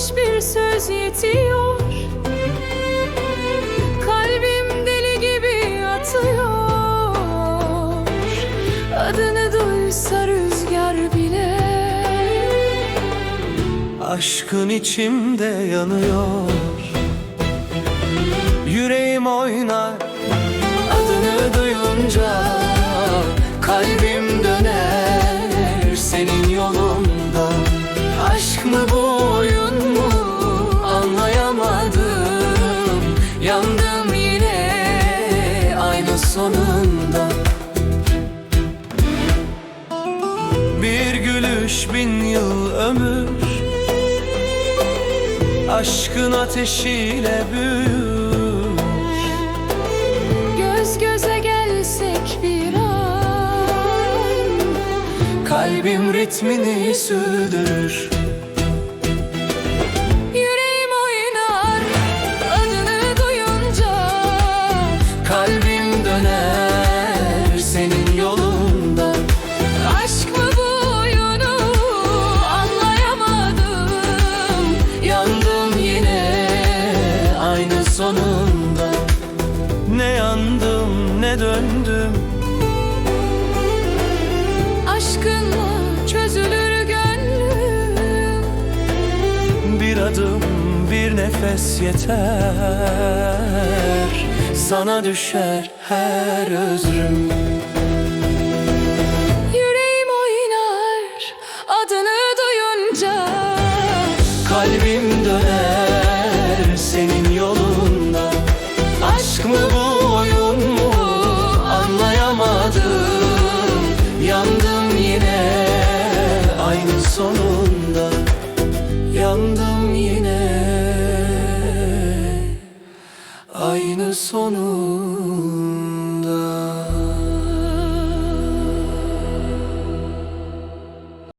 hiçbir söz yetiyor. Kalbim deli gibi atıyor. Adını duysa rüzgar bile. Aşkın içimde yanıyor. Yüreğim oynar. Adını duyunca sonunda. Bir gülüş bin yıl ömür Aşkın ateşiyle büyür. Göz göze gelsek bir an Kalbim ritmini sürdürür ne döndüm? Aşkınla çözülür gönlüm? Bir adım bir nefes yeter. Sana düşer her özrüm. Yüreğim oynar adını duyunca. Kalbim döner senin yolunda. Aşk mı bu anlayamadım Yandım yine aynı sonunda. Yandım yine aynı sonunda